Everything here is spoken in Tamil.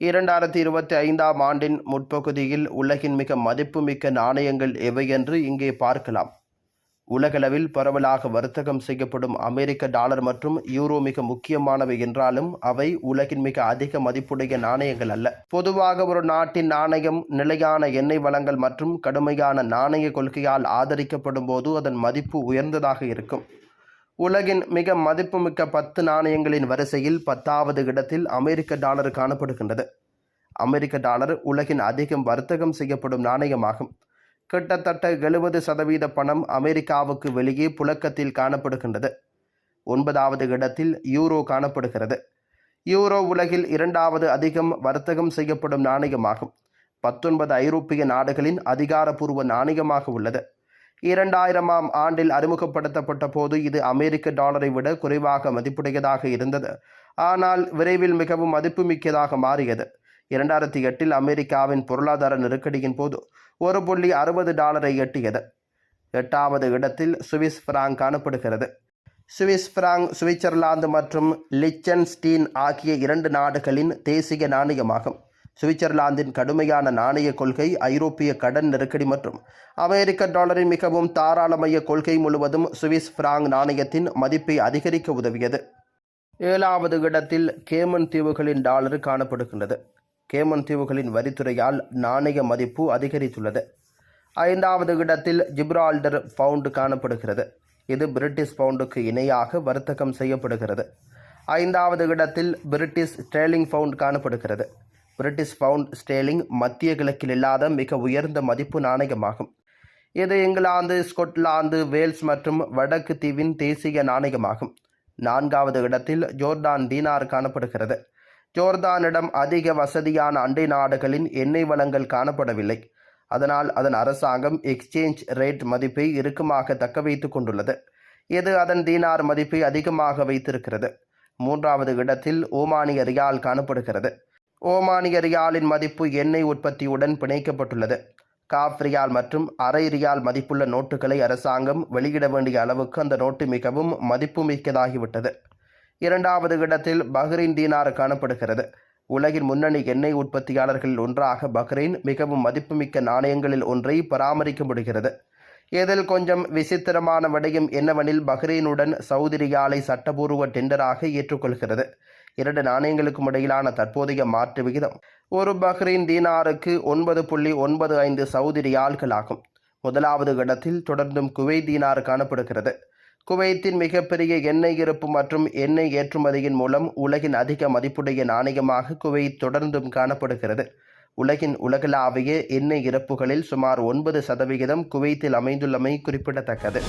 இரண்டாயிரத்தி இருபத்தி ஐந்தாம் ஆண்டின் முற்பகுதியில் உலகின் மிக மதிப்புமிக்க நாணயங்கள் எவை என்று இங்கே பார்க்கலாம். உலகளவில் பரவலாக வர்த்தகம் செய்யப்படும் அமெரிக்க டாலர் மற்றும் யூரோ மிக முக்கியமானவை என்றாலும் அவை உலகின் மிக அதிக மதிப்புடைய நாணயங்கள் அல்ல. பொதுவாக ஒரு நாட்டின் நாணயம் நிலையான எண்ணெய் வளங்கள் மற்றும் கடுமையான நாணய கொள்கையால் ஆதரிக்கப்படும் போது அதன் மதிப்பு உயர்ந்ததாக இருக்கும். உலகின் மிக மதிப்புமிக்க பத்து நாணயங்களின் வரிசையில் பத்தாவது இடத்தில் அமெரிக்க டாலர் காணப்படுகின்றது. அமெரிக்க டாலர் உலகின் அதிகம் வர்த்தகம் செய்யப்படும் நாணயமாகும். கிட்டத்தட்ட எழுபது சதவீத பணம் அமெரிக்காவுக்கு வெளியே புழக்கத்தில் காணப்படுகின்றது. ஒன்பதாவது இடத்தில் யூரோ காணப்படுகிறது. யூரோ உலகில் இரண்டாவது அதிகம் வர்த்தகம் செய்யப்படும் நாணயமாகும். பத்தொன்பது ஐரோப்பிய நாடுகளின் அதிகாரப்பூர்வ நாணயமாக உள்ளது. இரண்டாயிரமாம் ஆண்டில் அறிமுகப்படுத்தப்பட்ட போது இது அமெரிக்க டாலரை விட குறைவாக மதிப்புடையதாக இருந்தது. ஆனால் விரைவில் மிகவும் மதிப்புமிக்கதாக மாறியது. இரண்டாயிரத்தி எட்டில் அமெரிக்காவின் பொருளாதார நெருக்கடியின் போது ஒரு புள்ளி அறுபது டாலரை எட்டியது. எட்டாவது இடத்தில் சுவிஸ் பிராங்க் காணப்படுகிறது. சுவிஸ் பிராங்க் சுவிட்சர்லாந்து மற்றும் லிச்சன்ஸ்டீன் ஆகிய இரண்டு நாடுகளின் தேசிய நாணயமாகும். சுவிட்சர்லாந்தின் கடுமையான நாணய கொள்கை ஐரோப்பிய கடன் நெருக்கடி மற்றும் அமெரிக்க டாலரின் மிகவும் தாராளமய கொள்கை முழுவதும் சுவிஸ் பிராங் நாணயத்தின் மதிப்பை அதிகரிக்க உதவியது. ஏழாவது இடத்தில் கேமன் தீவுகளின் டாலர் காணப்படுகின்றது. கேமன் தீவுகளின் வரித்துறையால் நாணய மதிப்பு அதிகரித்துள்ளது. ஐந்தாவது இடத்தில் ஜிப்ரால்டர் பவுண்டு காணப்படுகிறது. இது பிரிட்டிஷ் பவுண்டுக்கு இணையாக வர்த்தகம் செய்யப்படுகிறது. ஐந்தாவது இடத்தில் பிரிட்டிஷ் ஸ்டேலிங் பவுண்ட் காணப்படுகிறது. பிரிட்டிஷ் பவுண்ட் ஸ்டேலிங் மத்திய கிழக்கில் இல்லாத மிக உயர்ந்த மதிப்பு நாணயமாகும். இது இங்கிலாந்து ஸ்கொட்லாந்து வேல்ஸ் மற்றும் வடக்கு தீவின் தேசிய நாணயமாகும். நான்காவது இடத்தில் ஜோர்டான் தீனார் காணப்படுகிறது. ஜோர்தானிடம் அதிக வசதியான அண்டை நாடுகளின் எண்ணெய் வளங்கள் காணப்படவில்லை. அதனால் அதன் அரசாங்கம் எக்ஸ்சேஞ்ச் ரேட் மதிப்பை இறுக்கமாக தக்க வைத்து கொண்டுள்ளது. இது அதன் தீனார் மதிப்பை அதிகமாக வைத்திருக்கிறது. மூன்றாவது இடத்தில் ஓமானிய ரியால் காணப்படுகிறது. ஓமானிய ரியாலின் மதிப்பு எண்ணெய் உற்பத்தியுடன் பிணைக்கப்பட்டுள்ளது. காப் ரியால் மற்றும் அரை ரியால் மதிப்புள்ள நோட்டுகளை அரசாங்கம் வெளியிட வேண்டிய அளவுக்கு அந்த நோட்டு மிகவும் மதிப்புமிக்கதாகிவிட்டது. இரண்டாவது இடத்தில் பஹ்ரைன் தீனார் காணப்படுகிறது. உலகின் முன்னணி எண்ணெய் உற்பத்தியாளர்களில் ஒன்றாக பஹ்ரைன் மிகவும் மதிப்புமிக்க நாணயங்களில் ஒன்றை பராமரிக்க முடிகிறது இதில் கொஞ்சம் விசித்திரமான விடயம் என்னவெனில் பஹ்ரைனுடன் சவுதி ரியாலை சட்டபூர்வ டெண்டராக ஏற்றுக்கொள்கிறது. இரண்டு நாணயங்களுக்கும் இடையிலான தற்போதைய மாற்று விகிதம். ஒரு பஹ்ரைன் தீனாருக்கு ஒன்பது புள்ளி ஒன்பது ஐந்து சவுதி ரியால்கள் ஆகும் முதலாவது இடத்தில் தொடர்ந்தும் குவைத் தீனார் காணப்படுகிறது. குவைத்தின் மிகப்பெரிய எண்ணெய் இருப்பு மற்றும் எண்ணெய் ஏற்றுமதியின் மூலம் உலகின் அதிக மதிப்புடைய நாணயமாக குவைத் தொடர்ந்தும் காணப்படுகிறது. உலகின் உலகளாவிய எண்ணெய் இறப்புகளில் சுமார் ஒன்பது சதவிகிதம் குவைத்தில் அமைந்துள்ளமை குறிப்பிடத்தக்கது.